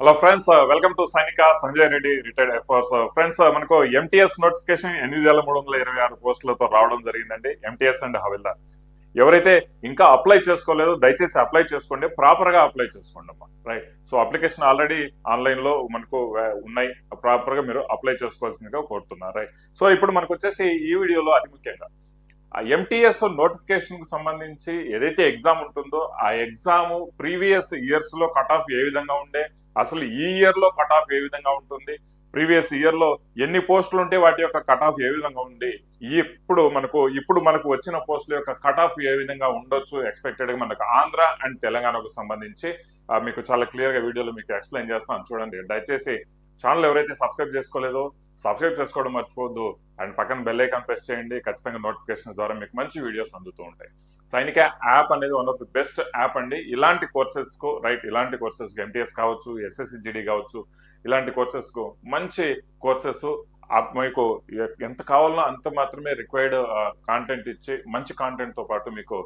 Hello friends welcome to Sainika Sanjay Reddy retired affairs friends మనకు MTS notification ఎనిమిది వేల మూడు వందల ఇరవై ఆరు పోస్టులతో రావడం జరిగిందండి. ఎంటీఎస్ అండ్ హవిల్దార్. ఎవరైతే ఇంకా అప్లై చేసుకోలేదో దయచేసి అప్లై చేసుకోండి. ప్రాపర్గా అప్లై చేసుకోండి అమ్మా. రైట్ సో అప్లికేషన్ ఆల్రెడీ ఆన్లైన్లో మనకు ఉన్నాయి. ప్రాపర్గా మీరు అప్లై చేసుకోవాల్సిందిగా కోరుతున్నారు రైట్ సో ఇప్పుడు మనకు వచ్చేసి ఈ వీడియోలో అతి ముఖ్యంగా ఎంటీఎస్ నోటిఫికేషన్కు సంబంధించి ఏదైతే ఎగ్జామ్ ఉంటుందో ఆ ఎగ్జామ్ ప్రీవియస్ ఇయర్స్లో కట్ ఆఫ్ ఏ విధంగా ఉండే అసలు ఈ ఇయర్లో కట్ ఆఫ్ ఏ విధంగా ఉంటుంది? ప్రీవియస్ ఇయర్లో ఎన్ని పోస్టులు ఉంటే వాటి యొక్క కట్ ఆఫ్ ఏ విధంగా ఉంది? ఇప్పుడు మనకు ఇప్పుడు మనకు వచ్చిన పోస్టుల యొక్క కట్ ఆఫ్ ఏ విధంగా ఉండొచ్చు ఎక్స్పెక్టెడ్గా మనకు ఆంధ్ర అండ్ తెలంగాణకు సంబంధించి? మీకు చాలా క్లియర్గా వీడియోలో మీకు ఎక్స్ప్లెయిన్ చేస్తాను. చూడండి దయచేసి ఛానల్ ఎవరైతే సబ్స్క్రైబ్ చేసుకోలేదో సబ్స్క్రైబ్ చేసుకోవడం మర్చిపోవద్దు. అండ్ పక్కన బెల్ ఐకాన్ ప్రెస్ చేయండి. ఖచ్చితంగా నోటిఫికేషన్ ద్వారా మీకు మంచి వీడియోస్ అందుతూ ఉంటాయి. సైనిక యాప్ అనేది one of the best app అండి. ఇలాంటి కోర్సెస్కు రైట్ ఇలాంటి కోర్సెస్కు ఎంటీఎస్ కావచ్చు ఎస్ఎస్సి జిడి కావచ్చు ఇలాంటి కోర్సెస్కు మంచి కోర్సెస్ మీకు ఎంత కావాలో అంత మాత్రమే రిక్వైర్డ్ కాంటెంట్ ఇచ్చి మంచి కాంటెంట్తో పాటు మీకు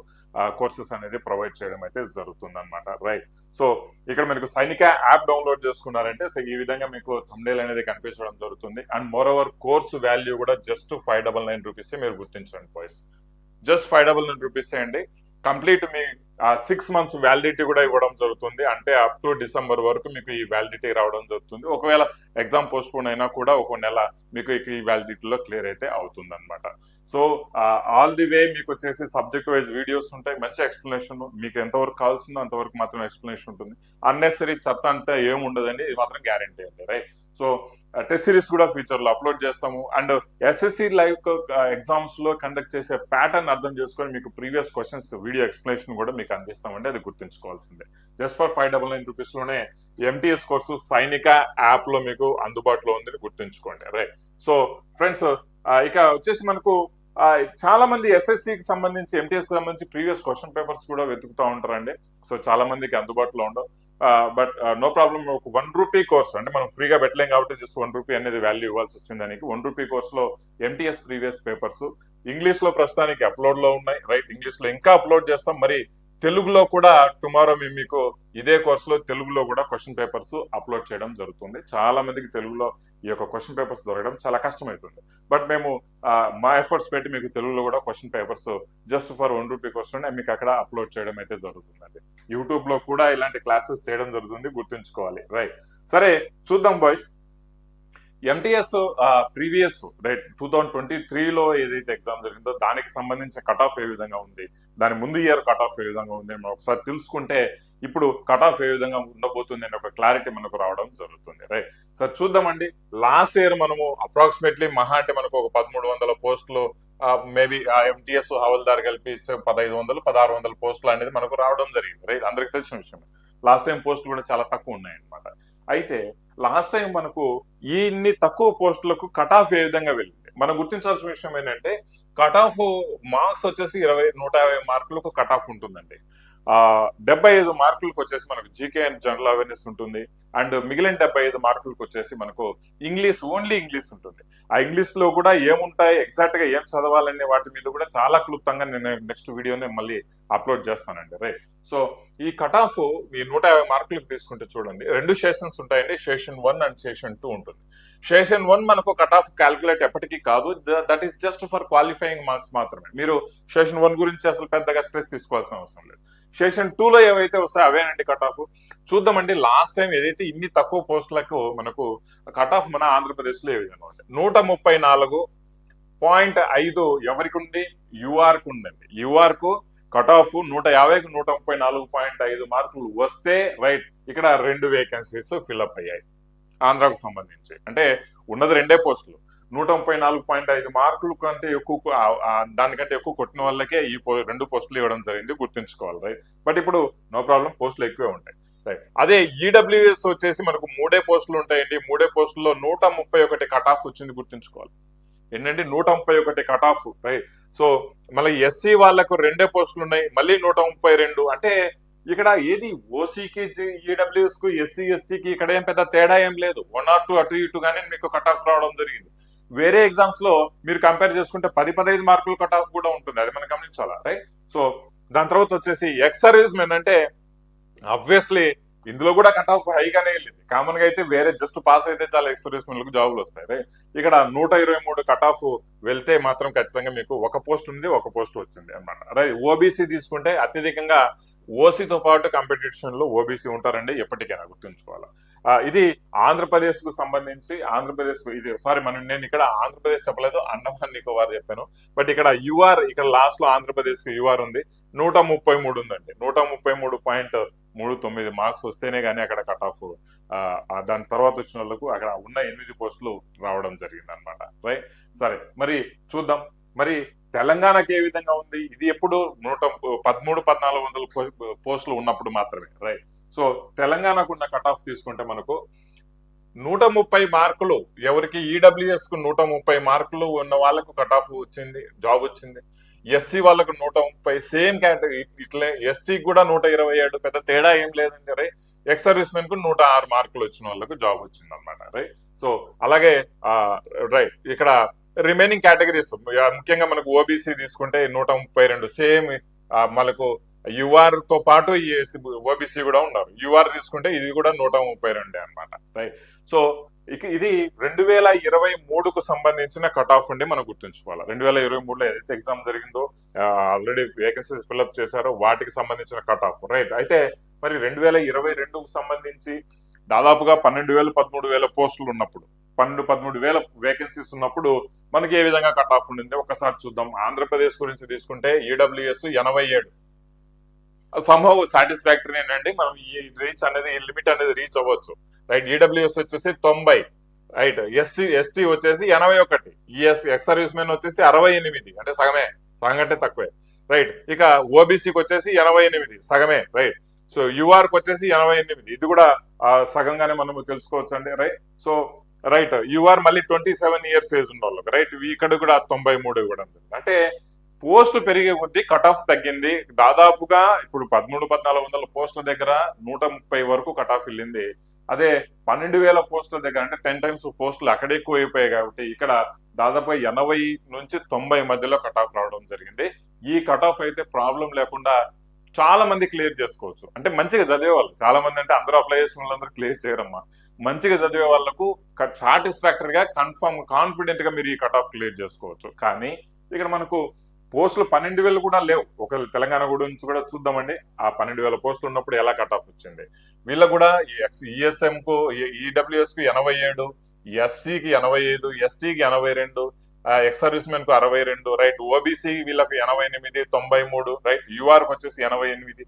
కోర్సెస్ అనేది ప్రొవైడ్ చేయడం అయితే జరుగుతుంది అనమాట రైట్ సో ఇక్కడ మీకు సైనిక యాప్ డౌన్లోడ్ చేసుకున్నారంటే సో ఈ విధంగా మీకు థంబ్నైల్ అనేది కనిపించడం జరుగుతుంది. And more over course value కూడా just five double nine rupees మీరు గుర్తించండి boys just five double nine rupees అండి. కంప్లీట్ మీ సిక్స్ మంత్స్ వ్యాలిడిటీ కూడా ఇవ్వడం జరుగుతుంది. అంటే అప్ టు డిసెంబర్ వరకు మీకు ఈ వ్యాలిడిటీ రావడం జరుగుతుంది. ఒకవేళ ఎగ్జామ్ పోస్ట్పోన్ అయినా కూడా ఒక నెల మీకు ఈ వ్యాలిడిటీలో క్లియర్ అయితే అవుతుంది అనమాట సో ఆల్ ది వే మీకు వచ్చేసి సబ్జెక్ట్ వైజ్ వీడియోస్ ఉంటాయి. మంచి ఎక్స్ప్లెనేషన్ మీకు ఎంతవరకు కావాల్సిందో అంతవరకు మాత్రం ఎక్స్ప్లెనేషన్ ఉంటుంది. అన్నెసరీ చెత్త అంతా ఏమి ఉండదండి ఇది మాత్రం గ్యారంటీ అండి. రైట్ సో టెస్ట్ సిరీస్ కూడా ఫ్యూచర్లో అప్లోడ్ చేస్తాము. అండ్ ఎస్ఎస్సి లైవ్ ఎగ్జామ్స్లో కండక్ట్ చేసే ప్యాటర్న్ అర్థం చేసుకొని మీకు ప్రీవియస్ క్వశ్చన్స్ వీడియో ఎక్స్ప్లెనేషన్ కూడా మీకు అందిస్తామండి. అది గుర్తుంచుకోవాల్సిందే. Just for five double nine రూపీస్లోనే MTS course Sainika యాప్లో మీకు అందుబాటులో ఉందని గుర్తుంచుకోండి. రైట్ సో ఫ్రెండ్స్ ఇక వచ్చేసి మనకు చాలా మంది ఎస్ఎస్సికి సంబంధించి ఎంటీఎస్కి సంబంధించి ప్రీవియస్ క్వశ్చన్ పేపర్స్ కూడా వెతుకుతూ ఉంటారండి. సో చాలా మందికి అందుబాటులో ఉండవు. బట్ నో ప్రాబ్లం ఒక వన్ రూపీ కోర్స్ అంటే మనం ఫ్రీగా పెట్టలేం కాబట్టి జస్ట్ వన్ రూపీ అనేది వాల్యూ ఇవ్వాల్సి వచ్చింది దానికి. వన్ రూపీ కోర్స్లో ఎంటీఎస్ ప్రీవియస్ పేపర్స్ ఇంగ్లీష్లో ప్రస్తుతానికి అప్లోడ్లో ఉన్నాయి. రైట్ ఇంగ్లీష్లో ఇంకా అప్లోడ్ చేస్తాం. మరి తెలుగులో కూడా టుమారో మేము మీకు ఇదే కోర్సులో తెలుగులో కూడా క్వశ్చన్ పేపర్స్ అప్లోడ్ చేయడం జరుగుతుంది. చాలా మందికి తెలుగులో ఈ యొక్క క్వశ్చన్ పేపర్స్ దొరకడం చాలా కష్టమవుతుంది బట్ మేము మా ఎఫర్ట్స్ పెట్టి మీకు తెలుగులో కూడా question papers just for one rupee course మీకు అక్కడ అప్లోడ్ చేయడం అయితే జరుగుతుందండి. యూట్యూబ్లో కూడా ఇలాంటి క్లాసెస్ చేయడం జరుగుతుంది గుర్తుంచుకోవాలి. రైట్. సరే చూద్దాం boys. MTS previous right two thousand twenty త్రీలో ఏదైతే ఎగ్జామ్ జరిగిందో దానికి సంబంధించిన కట్ ఆఫ్ ఏ విధంగా ఉంది? దాని ముందు ఇయర్ కట్ ఆఫ్ ఏ విధంగా ఉంది? మనం ఒకసారి తెలుసుకుంటే ఇప్పుడు కట్ ఆఫ్ ఏ విధంగా ఉండబోతుంది అనే ఒక క్లారిటీ మనకు రావడం జరుగుతుంది రైట్ సార్ చూద్దామండి. లాస్ట్ ఇయర్ మనము అప్రాక్సిమేట్లీ మహా అంటే మనకు ఒక పదమూడు వందల పోస్టులు మేబీ ఎంటీఎస్ హవల్దార్ కలిపి పదహైదు వందలు పదహారు వందల పోస్టులు అనేది మనకు రావడం జరిగింది రైట్ అందరికి తెలిసిన విషయం. లాస్ట్ టైం పోస్టులు కూడా చాలా తక్కువ ఉన్నాయన్నమాట. అయితే లాస్ట్ టైం మనకు ఇన్ని తక్కువ పోస్టులకు కట్ ఆఫ్ ఏ విధంగా వెళ్ళింది? మనం గుర్తించాల్సిన విషయం ఏంటంటే కట్ ఆఫ్ మార్క్స్ వచ్చేసి ఇరవై నూట యాభై మార్కులకు కట్ ఆఫ్ ఉంటుందండి. ఆ డెబ్బై ఐదు మార్కులకు వచ్చేసి మనకు జీకే అండ్ జనరల్ అవేర్నెస్ ఉంటుంది. అండ్ మిగిలిన డెబ్బై ఐదు మార్కులకు వచ్చేసి మనకు ఇంగ్లీష్ ఓన్లీ ఇంగ్లీష్ ఉంటుంది. ఆ ఇంగ్లీష్లో కూడా ఏముంటాయి ఎగ్జాక్ట్గా ఏం చదవాలనే వాటి మీద కూడా చాలా క్లుప్తంగా నేను నెక్స్ట్ వీడియోని మళ్ళీ అప్లోడ్ చేస్తానండి. రైట్. సో ఈ కట్ ఆఫ్ ఈ నూట యాభై మార్కులకు తీసుకుంటే చూడండి. రెండు సెషన్స్ ఉంటాయండి. Session one and session two ఉంటుంది. సెషన్ వన్ మనకు కట్ ఆఫ్ క్యాల్కులేట్ ఎప్పటికీ కాదు. That is just for qualifying marks మాత్రమే. మీరు సెషన్ వన్ గురించి అసలు పెద్దగా స్ట్రెస్ తీసుకోవాల్సిన అవసరం లేదు. సెషన్ టూ లో ఏవైతే వస్తాయో అవేనండి కట్ ఆఫ్ చూద్దామండి లాస్ట్ టైం ఏదైతే ఇన్ని తక్కువ పోస్టులకు మనకు కట్ ఆఫ్ మన ఆంధ్రప్రదేశ్లో ఏ విధంగా ఉంది నూట ముప్పై నాలుగు పాయింట్ ఐదు ఎవరికి ఉంది యూఆర్కు ఉందండి. యూఆర్కు కట్ ఆఫ్ నూట యాభైకి నూట ముప్పై నాలుగు పాయింట్ ఐదు మార్కులు వస్తే రైట్ ఇక్కడ రెండు వేకెన్సీస్ ఫిల్అప్ అయ్యాయి. ఆంధ్రాకు సంబంధించి. అంటే ఉన్నది రెండే పోస్టులు. నూట ముప్పై నాలుగు పాయింట్ ఐదు మార్కులు కంటే ఎక్కువ దానికంటే ఎక్కువ కొట్టిన వాళ్ళకే ఈ పో- రెండు పోస్టులు ఇవ్వడం జరిగింది గుర్తుంచుకోవాలి రైట్? బట్ ఇప్పుడు నో ప్రాబ్లం పోస్టులు ఎక్కువే ఉంటాయి రైట్? అదే ఈడబ్ల్యూఎస్ వచ్చేసి మనకు మూడే పోస్టులు ఉంటాయండి. మూడే పోస్టుల్లో నూట ముప్పై ఒకటి కట్ ఆఫ్ వచ్చింది గుర్తుంచుకోవాలి. ఏంటంటే నూట ముప్పై ఒకటి కట్ ఆఫ్ రైట్? సో మళ్ళీ ఎస్సీ వాళ్ళకు రెండే పోస్టులు ఉన్నాయి మళ్ళీ నూట ముప్పై రెండు. అంటే ఇక్కడ ఏది ఓసీకి ఈడబ్ల్యూఎస్కు ఎస్సీ ఎస్టీకి ఇక్కడ ఏం పెద్ద తేడా ఏం లేదు. వన్ ఆర్ టూ అటు ఇటు గానీ మీకు కట్ ఆఫ్ రావడం జరిగింది. వేరే ఎగ్జామ్స్లో మీరు కంపేర్ చేసుకుంటే పది పదహైదు మార్కులు కట్ ఆఫ్ కూడా ఉంటుంది. అది మనం గమనించాలా రైట్ సో దాని తర్వాత వచ్చేసి ఎక్స్ సర్వీస్ మెన్ అంటే అబ్వియస్లీ ఇందులో కూడా కట్ ఆఫ్ హైగానే వెళ్ళింది. కామన్గా అయితే వేరే జస్ట్ పాస్ అయితే చాలా ఎక్స్పీరియన్స్లకు జాబులు వస్తాయి రైట్ ఇక్కడ నూట ఇరవై మూడు కట్ ఆఫ్ వెళ్తే మాత్రం ఖచ్చితంగా మీకు ఒక పోస్ట్ ఉంది ఒక పోస్ట్ వచ్చింది అన్నమాట. రైట్ ఓబీసీ తీసుకుంటే అత్యధికంగా ఓసీతో పాటు కాంపిటీషన్లో ఓబీసీ ఉంటారండి ఎప్పటికైనా గుర్తుంచుకోవాలి. ఇది ఆంధ్రప్రదేశ్కు సంబంధించి ఆంధ్రప్రదేశ్ ఇది సారీ మనం నేను ఇక్కడ ఆంధ్రప్రదేశ్ చెప్పలేదు అండమాన్ నికోబార్ చెప్పాను. బట్ ఇక్కడ యుఆర్ ఇక్కడ లాస్ట్లో ఆంధ్రప్రదేశ్కి ఆంధ్రప్రదేశ్ యుఆర్ ఉంది నూట ముప్పై మూడు ఉందండి. నూట ముప్పై మూడు పాయింట్ మూడు తొమ్మిది మార్క్స్ వస్తేనే కానీ అక్కడ కట్ ఆఫ్ దాని తర్వాత వచ్చిన వాళ్ళకు అక్కడ ఉన్న ఎనిమిది పోస్టులు రావడం జరిగింది అనమాట రైట్? సరే మరి చూద్దాం. మరి తెలంగాణకి ఏ విధంగా ఉంది? ఇది ఎప్పుడు? నూట పదమూడు పద్నాలుగు వందల పోస్టులు ఉన్నప్పుడు మాత్రమే రైట్? సో తెలంగాణకు ఉన్న కట్ ఆఫ్ తీసుకుంటే మనకు నూట ముప్పై మార్కులు ఎవరికి? ఈడబ్ల్యూఎస్కు నూట ముప్పై మార్కులు ఉన్న వాళ్ళకు కట్ ఆఫ్ వచ్చింది జాబ్ వచ్చింది. ఎస్సీ వాళ్ళకు నూట ముప్పై సేమ్ కేటగిరీ ఇట్లే ఎస్టీకి కూడా నూట ఇరవై ఏడు పెద్ద తేడా ఏం లేదండి రే ఎక్స్ సర్వీస్ మెన్కు నూట ఆరు మార్కులు వచ్చిన వాళ్ళకు జాబ్ వచ్చింది అనమాట రైట్? సో అలాగే రైట్ ఇక్కడ రిమైనింగ్ కేటగిరీస్ ముఖ్యంగా మనకు ఓబీసీ తీసుకుంటే నూట ముప్పై రెండు. సేమ్ మనకు యుఆర్తో పాటు ఈ ఓబీసీ కూడా ఉన్నారు. యుఆర్ తీసుకుంటే ఇది కూడా నూట ముప్పై రెండే అనమాట రైట్ సో ఇక ఇది రెండు వేల ఇరవై మూడుకు సంబంధించిన కట్ ఆఫ్ ఉండి మనం గుర్తుంచుకోవాలి? రెండు వేల ఇరవై మూడులో ఏదైతే ఎగ్జామ్ జరిగిందో ఆల్రెడీ వేకెన్సీస్ ఫిల్అప్ చేశారో వాటికి సంబంధించిన కట్ ఆఫ్ రైట్ అయితే మరి రెండు వేల ఇరవై రెండుకు సంబంధించి దాదాపుగా పన్నెండు వేల పదమూడు వేల పోస్టులు ఉన్నప్పుడు పన్నెండు పదమూడు వేల వేకెన్సీస్ ఉన్నప్పుడు మనకి ఏ విధంగా కట్ ఆఫ్ ఉండింది? ఒకసారి చూద్దాం. ఆంధ్రప్రదేశ్ గురించి తీసుకుంటే ఈడబ్ల్యూఎస్ ఎనభై ఏడు. సంభవ్ సాటిస్ఫాక్టరీ ఏంటంటే మనం ఈ రీచ్ అనేది ఈ లిమిట్ అనేది రీచ్ అవ్వచ్చు. రైట్ ఈడబ్ల్యూఎస్ వచ్చేసి తొంభై. రైట్ ఎస్సీ ఎస్టీ వచ్చేసి ఎనభై ఒకటి. ఈఎస్ ఎక్స్ సర్వీస్ మెన్ వచ్చేసి అరవై ఎనిమిది. అంటే సగమే. సగం కంటే తక్కువే. రైట్ ఇక ఓబీసీకి వచ్చేసి ఎనభై ఎనిమిది. సగమే. రైట్ సో యూఆర్కి వచ్చేసి ఎనభై ఎనిమిది. ఇది కూడా సగంగానే మనము తెలుసుకోవచ్చు అండి రైట్ సో రైట్ యూఆర్ మళ్ళీ ట్వంటీ సెవెన్ ఇయర్స్ ఏజ్ ఉన్న వాళ్ళకి రైట్ ఇక్కడ కూడా తొంభై మూడు ఇవ్వడం అంటే పోస్ట్ పెరిగే కొద్దీ కట్ ఆఫ్ తగ్గింది. దాదాపుగా ఇప్పుడు పదమూడు పద్నాలుగు వందల పోస్టుల దగ్గర నూట ముప్పై వరకు కట్ ఆఫ్ వెళ్ళింది. అదే పన్నెండు వేల పోస్టుల దగ్గర అంటే టెన్ టైమ్స్ పోస్టులు అక్కడ ఎక్కువ అయిపోయాయి కాబట్టి ఇక్కడ దాదాపు ఎనభై నుంచి తొంభై మధ్యలో కట్ ఆఫ్ రావడం జరిగింది. ఈ కట్ ఆఫ్ అయితే ప్రాబ్లం లేకుండా చాలా మంది క్లియర్ చేసుకోవచ్చు. అంటే మంచిగా చదివేవాళ్ళు. చాలా మంది అంటే అందరూ అప్లై చేసిన వాళ్ళందరూ క్లియర్ చేయరమ్మా. మంచిగా చదివే వాళ్ళకు సాటిస్ఫాక్టరీగా కన్ఫర్మ్ కాన్ఫిడెంట్గా మీరు ఈ కట్ ఆఫ్ క్లియర్ చేసుకోవచ్చు. కానీ ఇక్కడ మనకు పోస్టులు పన్నెండు వేలు కూడా లేవు. ఒకవేళ తెలంగాణ గురించి కూడా చూద్దామండి. ఆ పన్నెండు వేల పోస్టులు ఉన్నప్పుడు ఎలా కట్ ఆఫ్ వచ్చింది? వీళ్ళకు కూడా ఈఎస్ఎం కు ఈడబ్ల్యూఎస్కు ఎనభై ఏడు ఎస్సీకి ఎనభై ఐదు ఎస్టీకి ఎనభై రెండు ఎక్స్ సర్వీస్ మెన్కు అరవై రెండు రైట్ ఓబీసీ వీళ్ళకి ఎనభై ఎనిమిది తొంభై మూడు రైట్ యూఆర్కి వచ్చేసి ఎనభై ఎనిమిది.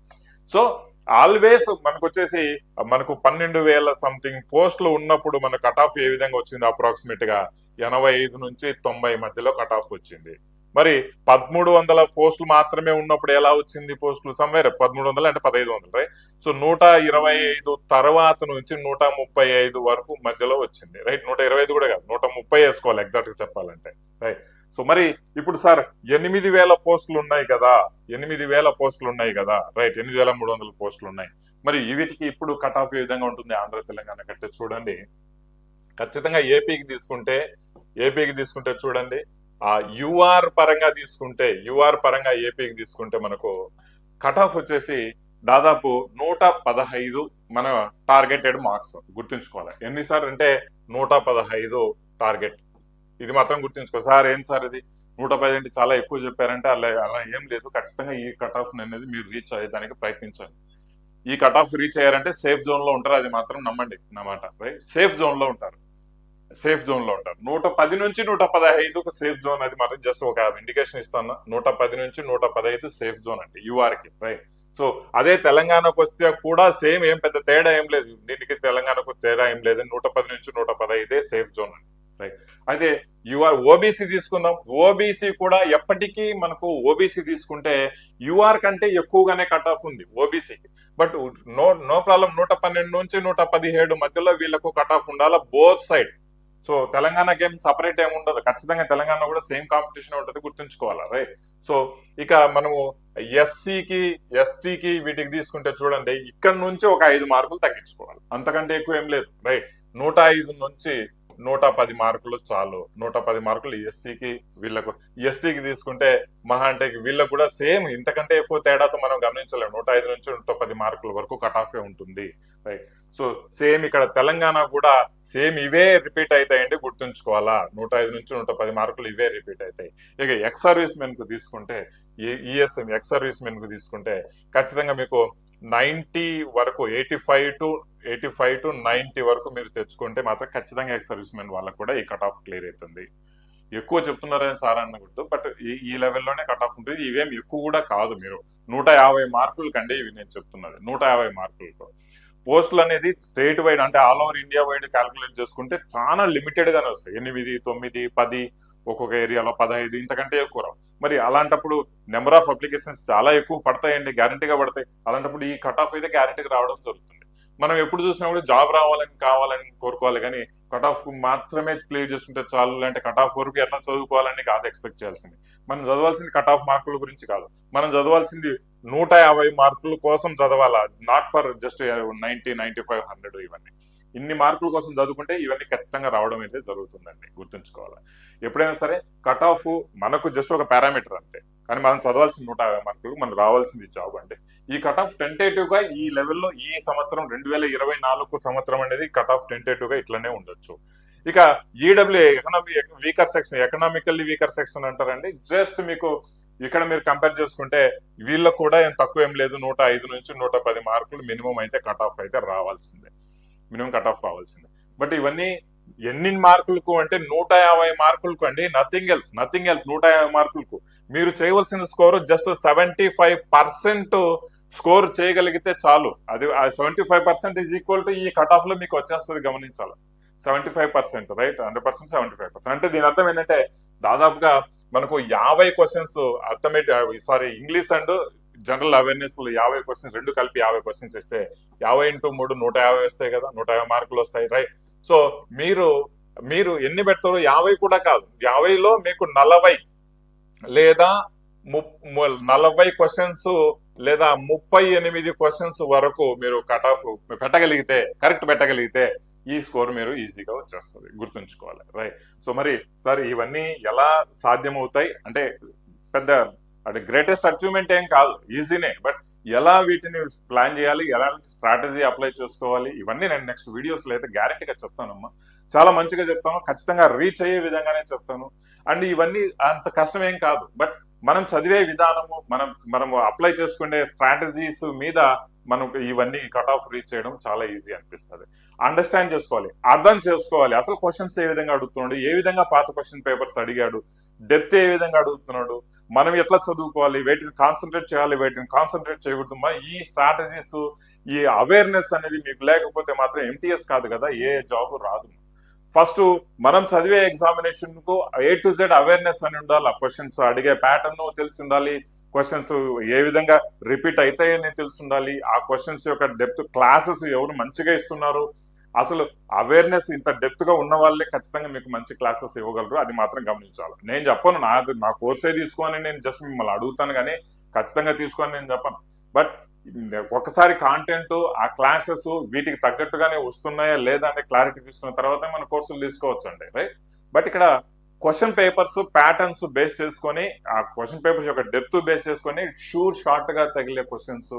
సో ఆల్వేస్ మనకు వచ్చేసి మనకు పన్నెండు వేల సంథింగ్ పోస్టులు ఉన్నప్పుడు మన కట్ ఆఫ్ ఏ విధంగా వచ్చింది అప్రాక్సిమేట్గా ఎనభై ఐదు నుంచి తొంభై మధ్యలో కట్ ఆఫ్ వచ్చింది. మరి పదమూడు వందల పోస్టులు మాత్రమే ఉన్నప్పుడు ఎలా వచ్చింది పోస్టులు? సమ్వేర్ పదమూడు వందలు అంటే పదహైదు వందలు రైట్? సో నూట ఇరవై ఐదు తర్వాత నుంచి నూట ముప్పై ఐదు వరకు మధ్యలో వచ్చింది రైట్? నూట ఇరవై ఐదు కూడా కాదు నూట ముప్పై వేసుకోవాలి ఎగ్జాక్ట్గా చెప్పాలంటే రైట్? సో మరి ఇప్పుడు సార్ ఎనిమిది వేల పోస్టులు ఉన్నాయి కదా ఎనిమిది వేల పోస్టులు ఉన్నాయి కదా రైట్ ఎనిమిది వేల మూడు వందల పోస్టులు ఉన్నాయి. మరి వీటికి ఇప్పుడు కట్ ఆఫ్ ఏ విధంగా ఉంటుంది ఆంధ్ర తెలంగాణ కట్టే చూడండి. ఖచ్చితంగా ఏపీకి తీసుకుంటే ఏపీకి తీసుకుంటే చూడండి. ఆ యుఆర్ పరంగా తీసుకుంటే యుఆర్ పరంగా ఏపీకి తీసుకుంటే మనకు కట్ ఆఫ్ వచ్చేసి దాదాపు నూట పదహైదు మన టార్గెటెడ్ మార్క్స్ గుర్తుంచుకోవాలి. ఎన్నిసార్లు అంటే నూట పదహైదు టార్గెట్ ఇది మాత్రం గుర్తుంచుకో. సార్ ఏంటి సార్ ఇది? నూట పది అంటే చాలా ఎక్కువ చెప్పారంటే అలా అలా ఏం లేదు. ఖచ్చితంగా ఈ కట్ ఆఫ్ అనేది మీరు రీచ్ అయ్యేదానికి ప్రయత్నించండి. ఈ కట్ ఆఫ్ రీచ్ అయ్యారంటే సేఫ్ జోన్లో ఉంటారు అది మాత్రం నమ్మండి అన్నమాట రైట్ సేఫ్ జోన్లో ఉంటారు. సేఫ్ జోన్లో ఉంటారు. నూట పది నుంచి నూట పదహైదు ఒక సేఫ్ జోన్ అది మాత్రం జస్ట్ ఒక ఇండికేషన్ ఇస్తాను. నూట పది నుంచి నూట పదహైదు సేఫ్ జోన్ అంటే యూఆర్కి రైట్ సో అదే తెలంగాణకు వస్తే కూడా సేమ్ ఏం పెద్ద తేడా ఏం లేదు. దీనికి తెలంగాణకు తేడా ఏం లేదు. నూట పది నుంచి నూట పదహైదే సేఫ్ జోన్ అండి. రైట్ అయితే యూఆర్ ఓబీసీ తీసుకుందాం. ఓబీసీ కూడా ఎప్పటికీ మనకు ఓబీసీ తీసుకుంటే యూఆర్ కంటే ఎక్కువగానే కట్ ఆఫ్ ఉంది ఓబీసీకి బట్ నో నో ప్రాబ్లం నూట పన్నెండు నుంచి నూట పదిహేడు మధ్యలో వీళ్ళకు కట్ ఆఫ్ ఉండాలా? Both side so Telangana game separate ఏమి ఉండదు. ఖచ్చితంగా తెలంగాణ కూడా సేమ్ కాంపిటీషన్ ఉంటుంది గుర్తుంచుకోవాలా? రైట్ సో ఇక మనము ఎస్సీకి ఎస్టీకి వీటికి తీసుకుంటే చూడండి. ఇక్కడ నుంచి ఒక ఐదు మార్కులు తగ్గించుకోవాలి. అంతకంటే ఎక్కువ ఏం లేదు. రైట్ నూట ఐదు నుంచి నూట పది మార్కులు చాలు. నూట పది మార్కులు ఎస్సీకి వీళ్ళకు ఎస్టీకి తీసుకుంటే మహా అంటే వీళ్ళకు కూడా సేమ్ ఇంతకంటే ఎక్కువ తేడాతో మనం గమనించలేము నూట ఐదు నుంచి నూట పది మార్కుల వరకు కట్ ఆఫ్ ఉంటుంది. రైట్ సో సేమ్ ఇక్కడ తెలంగాణ కూడా సేమ్ ఇవే రిపీట్ అవుతాయండి గుర్తుంచుకోవాలా? నూట ఐదు నుంచి నూట పది మార్కులు ఇవే రిపీట్ అవుతాయి ఇక ఎక్స్ సర్వీస్ మెన్కు తీసుకుంటే ఈఎస్ఎం ఎక్స్ సర్వీస్ మెన్కు తీసుకుంటే ఖచ్చితంగా మీకు నైన్టీ వరకు eighty five to eighty five to ninety వరకు మీరు తెచ్చుకుంటే మాత్రం ఖచ్చితంగా ఎక్స్ సర్వీస్ మెన్ వాళ్ళకు కూడా ఈ కట్ ఆఫ్ క్లియర్ అవుతుంది. ఎక్కువ చెప్తున్నారని సార్ అనకూడదు బట్ ఈ ఈ లెవెల్లోనే కట్ ఆఫ్ ఉంటుంది. ఇవేం ఎక్కువ కూడా కాదు మీరు. నూట యాభై మార్కుల కంటే ఇవి నేను చెప్తున్నది. నూట యాభై మార్కులతో పోస్టులు అనేది స్టేట్ వైడ్ అంటే all over India wide calculate చేసుకుంటే చాలా లిమిటెడ్గానే వస్తాయి. ఎనిమిది తొమ్మిది పది ఒక్కొక్క ఏరియాలో పదహైదు ఇంతకంటే ఎక్కువ రావు. మరి అలాంటప్పుడు నెంబర్ ఆఫ్ అప్లికేషన్స్ చాలా ఎక్కువ పడతాయండి గ్యారంటీగా పడతాయి. అలాంటప్పుడు ఈ కట్ ఆఫ్ అయితే గ్యారంటీగా రావడం జరుగుతుంది. మనం ఎప్పుడు చూసినా కూడా జాబ్ రావాలని కావాలని కోరుకోవాలి కానీ కట్ ఆఫ్ మాత్రమే క్లియర్ చేసుకుంటే చాలు అంటే కట్ ఆఫ్ వరకు ఎట్లా చదువుకోవాలని కాదు ఎక్స్పెక్ట్ చేయాల్సింది. మనం చదవాల్సింది కట్ ఆఫ్ మార్కుల గురించి కాదు. మనం చదవాల్సింది నూట యాభై మార్కుల కోసం చదవాలా? Not for just ninety ninety five hundred ఇవన్నీ. ఇన్ని మార్కుల కోసం చదువుకుంటే ఇవన్నీ ఖచ్చితంగా రావడం అయితే జరుగుతుందండి గుర్తుంచుకోవాలి. ఎప్పుడైనా సరే కట్ ఆఫ్ మనకు జస్ట్ ఒక పారామీటర్ అంతే. కానీ మనం చదవాల్సిన నూట యాభై మార్కులు మనకు రావాల్సింది జాబ్ అండి. ఈ కట్ ఆఫ్ టెంటేటివ్గా ఈ లెవెల్లో ఈ సంవత్సరం రెండు వేల ఇరవై నాలుగు సంవత్సరం అనేది కట్ ఆఫ్ టెంటేటివ్గా ఇట్లనే ఉండొచ్చు. ఇక EW economic weaker section economically weaker section అంటారండి. జస్ట్ మీకు ఇక్కడ మీరు కంపేర్ చేసుకుంటే వీళ్ళకు కూడా ఏం తక్కువ ఏం లేదు. నూట ఐదు నుంచి నూట పది మార్కులు మినిమం అయితే కట్ ఆఫ్ అయితే రావాల్సిందే. మినిమం కట్ ఆఫ్ రావాల్సిందే బట్ ఇవన్నీ ఎన్ని మార్కులకు అంటే నూట యాభై మార్కులకు అండి నథింగ్ ఎల్స్ నథింగ్ ఎల్స్ నూట యాభై మార్కులకు. మీరు చేయవలసిన score just seventy five percent score చేయగలిగితే చాలు. అది seventy five percent is equal to ఈ కట్ ఆఫ్లో మీకు వచ్చేస్తుంది గమనించాలి. Seventy five percent right hundred percent seventy five percent అంటే దీని అర్థం ఏంటంటే దాదాపుగా మనకు యాభై questions arithmetic sorry English and general awareness యాభై క్వశ్చన్స్ రెండు కలిపి యాభై క్వశ్చన్స్ ఇస్తే యాభై ఇంటూ మూడు నూట యాభై వస్తాయి కదా నూట యాభై మార్కులు వస్తాయి రైట్ సో మీరు మీరు ఎన్ని పెడతారో యాభై కూడా కాదు. యాభైలో మీకు నలభై లేదా నలభై క్వశ్చన్స్ లేదా ముప్పై ఎనిమిది క్వశ్చన్స్ వరకు మీరు కట్ ఆఫ్ పెట్టగలిగితే కరెక్ట్ పెట్టగలిగితే ఈ స్కోర్ మీరు ఈజీగా వచ్చేస్తుంది. గుర్తుంచుకోవాలి రైట్ సో మరి సార్ ఇవన్నీ ఎలా సాధ్యమవుతాయి? అంటే పెద్ద అంటే గ్రేటెస్ట్ అచీవ్మెంట్ ఏం కాదు ఈజీనే బట్ ఎలా వీటిని ప్లాన్ చేయాలి ఎలా స్ట్రాటజీ అప్లై చేసుకోవాలి ఇవన్నీ నేను నెక్స్ట్ వీడియోస్లో అయితే గ్యారంటీగా చెప్తానమ్మా. చాలా మంచిగా చెప్తాను ఖచ్చితంగా రీచ్ అయ్యే విధంగానే చెప్తాను. అండ్ ఇవన్నీ అంత కష్టమేం కాదు. బట్ మనం చదివే విధానము మనం మనము అప్లై చేసుకునే స్ట్రాటజీస్ మీద మనకు ఇవన్నీ కట్ ఆఫ్ రీచ్ చేయడం చాలా ఈజీ అనిపిస్తుంది. అండర్స్టాండ్ చేసుకోవాలి అర్థం చేసుకోవాలి. అసలు క్వశ్చన్స్ ఏ విధంగా అడుగుతున్నాడు ఏ విధంగా పాత క్వశ్చన్ పేపర్స్ అడిగాడు డెప్త్ ఏ విధంగా అడుగుతున్నాడు మనం ఎట్లా చదువుకోవాలి? వేటిని కాన్సన్ట్రేట్ చేయాలి వేటిని కాన్సన్ట్రేట్ చేయకూడదు ఈ స్ట్రాటజీస్ ఈ అవేర్నెస్ అనేది మీకు లేకపోతే మాత్రం ఎంటీఎస్ కాదు కదా ఏ జాబ్ రాదు. ఫస్ట్ మనం చదివే ఎగ్జామినేషన్కు ఏ టు జెడ్ అవేర్నెస్ అని ఉండాలి. ఆ క్వశ్చన్స్ అడిగే ప్యాటర్న్ తెలిసి ఉండాలి. క్వశ్చన్స్ ఏ విధంగా రిపీట్ అవుతాయని తెలిసి ఉండాలి. ఆ క్వశ్చన్స్ యొక్క డెప్త్ క్లాసెస్ ఎవరు మంచిగా ఇస్తున్నారు? అసలు అవేర్నెస్ ఇంత డెప్త్గా ఉన్న వాళ్ళే ఖచ్చితంగా మీకు మంచి క్లాసెస్ ఇవ్వగలరు. అది మాత్రం గమనించాలి. నేను చెప్పను నా నా కోర్సే తీసుకోని నేను జస్ట్ మిమ్మల్ని అడుగుతాను కానీ ఖచ్చితంగా తీసుకొని నేను చెప్పను. బట్ ఒకసారి కాంటెంట్ ఆ క్లాసెస్ వీటికి తగ్గట్టుగానే వస్తున్నాయా లేదా అనే క్లారిటీ తీసుకున్న తర్వాత మన కోర్సులు తీసుకోవచ్చు అండి రైట్ బట్ ఇక్కడ క్వశ్చన్ పేపర్స్ ప్యాటర్న్స్ బేస్ చేసుకొని ఆ క్వశ్చన్ పేపర్స్ యొక్క డెప్త్ బేస్ చేసుకొని షూర్ షార్ట్గా తగిలే క్వశ్చన్స్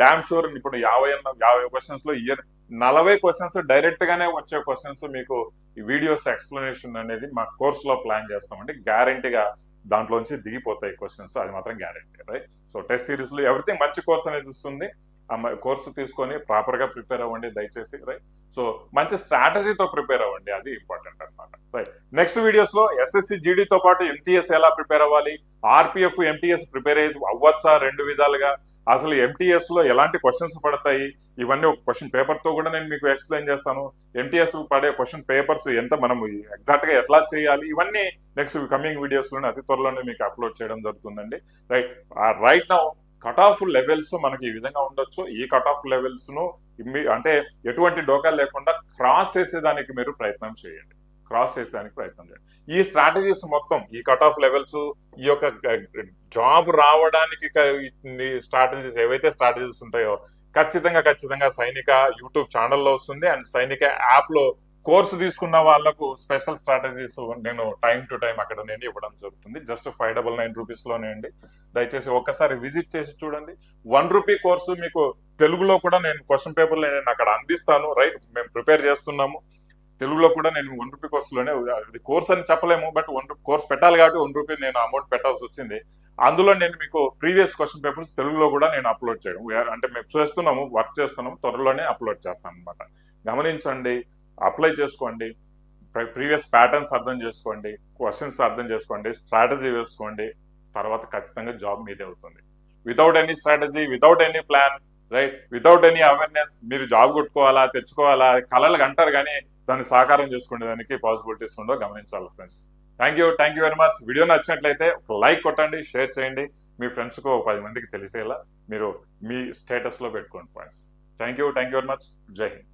డామ్ షూర్ ఇప్పుడు యాభై యాభై క్వశ్చన్స్లో ఇయర్ నలభై క్వశ్చన్స్ డైరెక్ట్ గానే వచ్చే క్వశ్చన్స్ మీకు ఈ వీడియోస్ ఎక్స్ప్లెనేషన్ అనేది మా కోర్స్లో ప్లాన్ చేస్తామండి. గ్యారంటీగా దాంట్లోంచి దిగిపోతాయి క్వశ్చన్స్ అది మాత్రం గ్యారంటీ రైట్ సో టెస్ట్ సిరీస్లో ఎవ్రీథింగ్ మంచి కోర్స్ అనేది వస్తుంది. కోర్సు తీసుకొని ప్రాపర్గా ప్రిపేర్ అవ్వండి దయచేసి రైట్ సో మంచి స్ట్రాటజీతో ప్రిపేర్ అవ్వండి అది ఇంపార్టెంట్ అనమాట రైట్ నెక్స్ట్ వీడియోస్లో ఎస్ఎస్సి జీడీతో పాటు ఎంటీఎస్ ఎలా ప్రిపేర్ అవ్వాలి ఆర్పిఎఫ్ ఎంటీఎస్ ప్రిపేర్ అయ్యి అవ్వచ్చా రెండు విధాలుగా? అసలు ఎంటీఎస్లో ఎలాంటి క్వశ్చన్స్ పడతాయి? ఇవన్నీ ఒక క్వశ్చన్ పేపర్తో కూడా నేను మీకు ఎక్స్ప్లెయిన్ చేస్తాను. ఎంటీఎస్ పడే క్వశ్చన్ పేపర్స్ ఎంత మనం ఎగ్జాక్ట్గా ఎట్లా చేయాలి? ఇవన్నీ నెక్స్ట్ కమింగ్ వీడియోస్లోనే అతి త్వరలోనే మీకు అప్లోడ్ చేయడం జరుగుతుందండి. Right right now cut off levels మనకి ఈ విధంగా ఉండొచ్చు. ఈ కట్ ఆఫ్ లెవెల్స్ను అంటే ఎటువంటి డోకాలు లేకుండా క్రాస్ చేసేదానికి మీరు ప్రయత్నం చేయండి. క్రాస్ చేసేదానికి ప్రయత్నం చేయండి. ఈ స్ట్రాటజీస్ మొత్తం ఈ కట్ ఆఫ్ లెవెల్స్ ఈ యొక్క జాబ్ రావడానికి స్ట్రాటజీస్ ఏవైతే స్ట్రాటజీస్ ఉంటాయో ఖచ్చితంగా ఖచ్చితంగా సైనిక యూట్యూబ్ ఛానల్లో వస్తుంది. అండ్ సైనిక యాప్లో కోర్సు తీసుకున్న వాళ్ళకు స్పెషల్ స్ట్రాటజీస్ నేను టైం టు టైం అక్కడ నేను ఇవ్వడం జరుగుతుంది. జస్ట్ ఫైవ్ డబల్ నైన్ రూపీస్లోనే అండి. దయచేసి ఒక్కసారి విజిట్ చేసి చూడండి. వన్ రూపీ కోర్సు మీకు తెలుగులో కూడా నేను క్వశ్చన్ పేపర్ నేను అక్కడ అందిస్తాను. రైట్ మేము ప్రిపేర్ చేస్తున్నాము. తెలుగులో కూడా నేను వన్ రూపీ కోర్సులోనే అది కోర్స్ అని చెప్పలేము బట్ వన్ రూపీ కోర్స్ పెట్టాలి కాబట్టి వన్ రూపీ నేను అమౌంట్ పెట్టాల్సి వచ్చింది. అందులో నేను మీకు ప్రీవియస్ క్వశ్చన్ పేపర్స్ తెలుగులో కూడా నేను అప్లోడ్ చేయడం అంటే మేము చేస్తున్నాము వర్క్ చేస్తున్నాము త్వరలోనే అప్లోడ్ చేస్తాను అనమాట గమనించండి అప్లై చేసుకోండి. ప్రీవియస్ ప్యాటర్న్స్ అర్థం చేసుకోండి. క్వశ్చన్స్ అర్థం చేసుకోండి. స్ట్రాటజీ వేసుకోండి. తర్వాత ఖచ్చితంగా జాబ్ మీదే అవుతుంది. Without any strategy without any plan right? Without any awareness మీరు జాబ్ కొట్టుకోవాలా తెచ్చుకోవాలా కలలు అంటారు కానీ దాన్ని సాకారం చేసుకునే దానికి పాసిబిలిటీస్ ఉండో గమనించాలి friends. Thank you thank you very much. Video నచ్చినట్లయితే ఒక లైక్ కొట్టండి షేర్ చేయండి. మీ ఫ్రెండ్స్కు ఒక పది మందికి తెలిసేలా మీరు మీ స్టేటస్లో పెట్టుకోండి friends. Thank you thank you very much. Jai Hind.